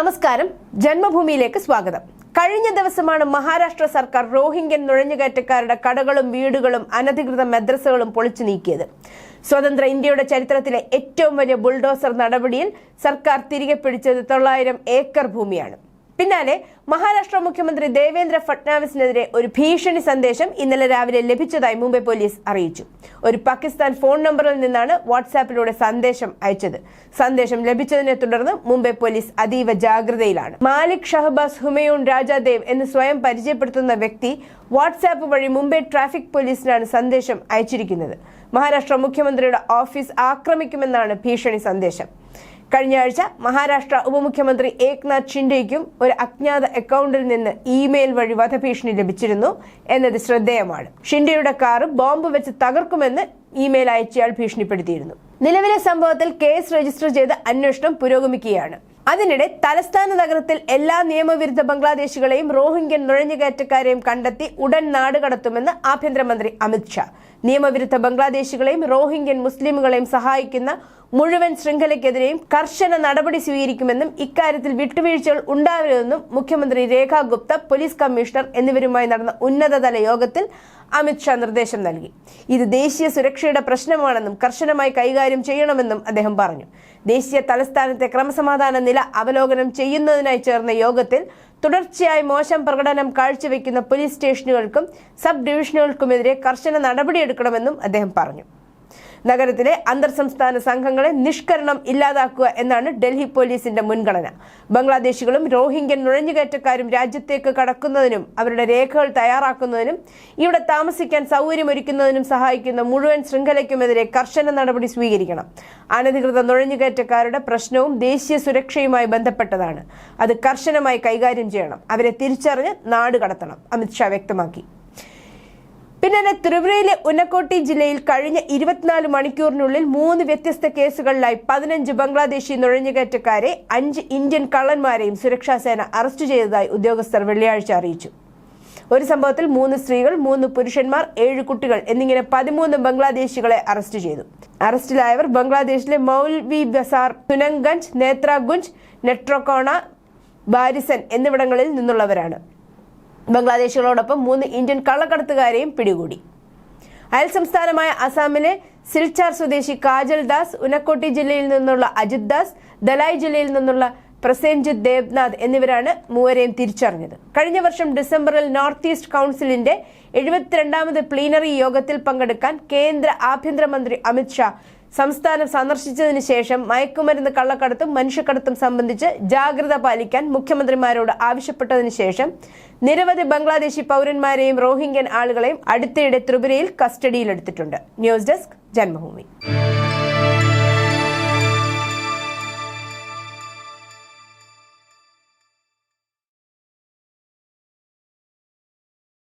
നമസ്കാരം. ജന്മഭൂമിയിലേക്ക് സ്വാഗതം. കഴിഞ്ഞ ദിവസമാണ് മഹാരാഷ്ട്ര സർക്കാർ റോഹിംഗ്യൻ നുഴഞ്ഞുകയറ്റക്കാരുടെ കടകളും വീടുകളും അനധികൃത മദ്രസകളും പൊളിച്ചു നീക്കിയത്. സ്വതന്ത്ര ഇന്ത്യയുടെ ചരിത്രത്തിലെ ഏറ്റവും വലിയ ബുൾഡോസർ നടപടിയിൽ സർക്കാർ തിരികെ പിടിച്ചത് തൊള്ളായിരം ഏക്കർ ഭൂമിയാണ്. പിന്നാലെ മഹാരാഷ്ട്ര മുഖ്യമന്ത്രി ദേവേന്ദ്ര ഫട്നാവിസിനെതിരെ ഒരു ഭീഷണി സന്ദേശം ഇന്നലെ രാവിലെ ലഭിച്ചതായി മുംബൈ പോലീസ് അറിയിച്ചു. ഒരു പാകിസ്ഥാൻ ഫോൺ നമ്പറിൽ നിന്നാണ് വാട്സാപ്പിലൂടെ സന്ദേശം അയച്ചത്. സന്ദേശം ലഭിച്ചതിനെ തുടർന്ന് മുംബൈ പോലീസ് അതീവ ജാഗ്രതയിലാണ്. മാലിക് ഷഹബാസ് ഹുമയൂൺ രാജാദേവ് എന്ന് സ്വയം പരിചയപ്പെടുത്തുന്ന വ്യക്തി വാട്സാപ്പ് വഴി മുംബൈ ട്രാഫിക് പോലീസിനാണ് സന്ദേശം അയച്ചിരിക്കുന്നത്. മഹാരാഷ്ട്ര മുഖ്യമന്ത്രിയുടെ ഓഫീസ് ആക്രമിക്കുമെന്നാണ് ഭീഷണി സന്ദേശം. കഴിഞ്ഞ ആഴ്ച മഹാരാഷ്ട്ര ഉപമുഖ്യമന്ത്രി ഏക്നാഥ് ഷിൻഡെയ്ക്കും ഒരു അജ്ഞാത അക്കൗണ്ടിൽ നിന്ന് ഇമെയിൽ വഴി വധഭീഷണി ലഭിച്ചിരുന്നു എന്നത് ശ്രദ്ധേയമാണ്. ഷിൻഡെയുടെ കാറ് ബോംബ് വെച്ച് തകർക്കുമെന്ന് ഇമെയിൽ അയച്ചയാൾ ഭീഷണിപ്പെടുത്തിയിരുന്നു. നിലവിലെ സംഭവത്തിൽ കേസ് രജിസ്റ്റർ ചെയ്ത് അന്വേഷണം പുരോഗമിക്കുകയാണ്. അതിനിടെ തലസ്ഥാന നഗരത്തിൽ എല്ലാ നിയമവിരുദ്ധ ബംഗ്ലാദേശികളെയും റോഹിംഗ്യൻ നുഴഞ്ഞുകയറ്റക്കാരെയും കണ്ടെത്തി ഉടൻ നാട് കടത്തുമെന്ന് ആഭ്യന്തരമന്ത്രി അമിത്ഷാ നിയമവിരുദ്ധ ബംഗ്ലാദേശികളെയും റോഹിംഗ്യൻ മുസ്ലിമുകളെയും സഹായിക്കുന്ന മുഴുവൻ ശൃംഖലയ്ക്കെതിരെയും കർശന നടപടി സ്വീകരിക്കുമെന്നും ഇക്കാര്യത്തിൽ വിട്ടുവീഴ്ചകൾ ഉണ്ടാവരുതെന്നും മുഖ്യമന്ത്രി രേഖാ ഗുപ്ത പോലീസ് കമ്മീഷണർ എന്നിവരുമായി നടന്ന ഉന്നതതല യോഗത്തിൽ അമിത്ഷാ നിർദ്ദേശം നൽകി. ഇത് ദേശീയ സുരക്ഷയുടെ പ്രശ്നമാണെന്നും കർശനമായി കൈകാര്യം ചെയ്യണമെന്നും അദ്ദേഹം പറഞ്ഞു. ദേശീയ തലസ്ഥാനത്തെ ക്രമസമാധാന നില അവലോകനം ചെയ്യുന്നതിനായി ചേർന്ന യോഗത്തിൽ തുടർച്ചയായി മോശം പ്രകടനം കാഴ്ചവെക്കുന്ന പോലീസ് സ്റ്റേഷനുകൾക്കും സബ് ഡിവിഷനുകൾക്കുമെതിരെ കർശന നടപടിയെടുക്കണമെന്നും അദ്ദേഹം പറഞ്ഞു. നഗരത്തിലെ അന്തർ സംസ്ഥാന സംഘങ്ങളെ നിഷ്കരണം ഇല്ലാതാക്കുക എന്നാണ് ഡൽഹി പോലീസിന്റെ മുൻഗണന. ബംഗ്ലാദേശികളും റോഹിംഗ്യൻ നുഴഞ്ഞുകയറ്റക്കാരും രാജ്യത്തേക്ക് കടക്കുന്നതിനും അവരുടെ രേഖകൾ തയ്യാറാക്കുന്നതിനും ഇവിടെ താമസിക്കാൻ സൗകര്യമൊരുക്കുന്നതിനും സഹായിക്കുന്ന മുഴുവൻ ശൃംഖലയ്ക്കുമെതിരെ കർശന നടപടി സ്വീകരിക്കണം. അനധികൃത നുഴഞ്ഞുകയറ്റക്കാരുടെ പ്രശ്നവും ദേശീയ സുരക്ഷയുമായി ബന്ധപ്പെട്ടതാണ്. അത് കർശനമായി കൈകാര്യം ചെയ്യണം. അവരെ തിരിച്ചറിഞ്ഞ് നാട് കടത്തണം. അമിത്ഷാ വ്യക്തമാക്കി. പിന്നാലെ ത്രിപുരയിലെ ഉന്നക്കോട്ടി ജില്ലയിൽ കഴിഞ്ഞ ഇരുപത്തിനാല് മണിക്കൂറിനുള്ളിൽ മൂന്ന് വ്യത്യസ്ത കേസുകളിലായി പതിനഞ്ച് ബംഗ്ലാദേശി നുഴഞ്ഞുകയറ്റക്കാരെ അഞ്ച് ഇന്ത്യൻ കള്ളന്മാരെയും സുരക്ഷാ സേന അറസ്റ്റ് ചെയ്തതായി ഉദ്യോഗസ്ഥർ വെള്ളിയാഴ്ച അറിയിച്ചു. ഒരു സംഭവത്തിൽ മൂന്ന് സ്ത്രീകൾ മൂന്ന് പുരുഷന്മാർ ഏഴ് കുട്ടികൾ എന്നിങ്ങനെ പതിമൂന്ന് ബംഗ്ലാദേശികളെ അറസ്റ്റ് ചെയ്തു. അറസ്റ്റിലായവർ ബംഗ്ലാദേശിലെ മൗൽവി ബസാർ തുനംഗഞ്ച് നേത്രാഗുഞ്ച് നെട്രോക്കോണ ബാരിസൻ എന്നിവിടങ്ങളിൽ നിന്നുള്ളവരാണ്. ബംഗ്ലാദേശികളോടൊപ്പം മൂന്ന് ഇന്ത്യൻ കള്ളക്കടത്തുകാരെയും പിടികൂടി. അയൽ സംസ്ഥാനമായ അസാമിലെ സിൽച്ചാർ സ്വദേശി കാജൽ ദാസ് ഉനക്കോട്ടി ജില്ലയിൽ നിന്നുള്ള അജിത് ദാസ് ദലായ് ജില്ലയിൽ നിന്നുള്ള പ്രസേൻജിത് ദേവ്നാഥ് എന്നിവരാണ് മൂവരെയും തിരിച്ചറിഞ്ഞത്. കഴിഞ്ഞ വർഷം ഡിസംബറിൽ നോർത്ത് ഈസ്റ്റ് കൗൺസിലിന്റെ എഴുപത്തിരണ്ടാമത് പ്ലീനറി യോഗത്തിൽ പങ്കെടുക്കാൻ കേന്ദ്ര ആഭ്യന്തരമന്ത്രി അമിത്ഷാ സംസ്ഥാനം സന്ദർശിച്ചതിന് ശേഷം മയക്കുമരുന്ന് കള്ളക്കടത്തും മനുഷ്യക്കടത്തും സംബന്ധിച്ച് ജാഗ്രത പാലിക്കാൻ മുഖ്യമന്ത്രിമാരോട് ആവശ്യപ്പെട്ടതിന് ശേഷം നിരവധി ബംഗ്ലാദേശി പൗരന്മാരെയും റോഹിംഗ്യൻ ആളുകളെയും അടുത്തിടെ ത്രിപുരയിൽ കസ്റ്റഡിയിലെടുത്തിട്ടുണ്ട്. News desk Janmabhumi.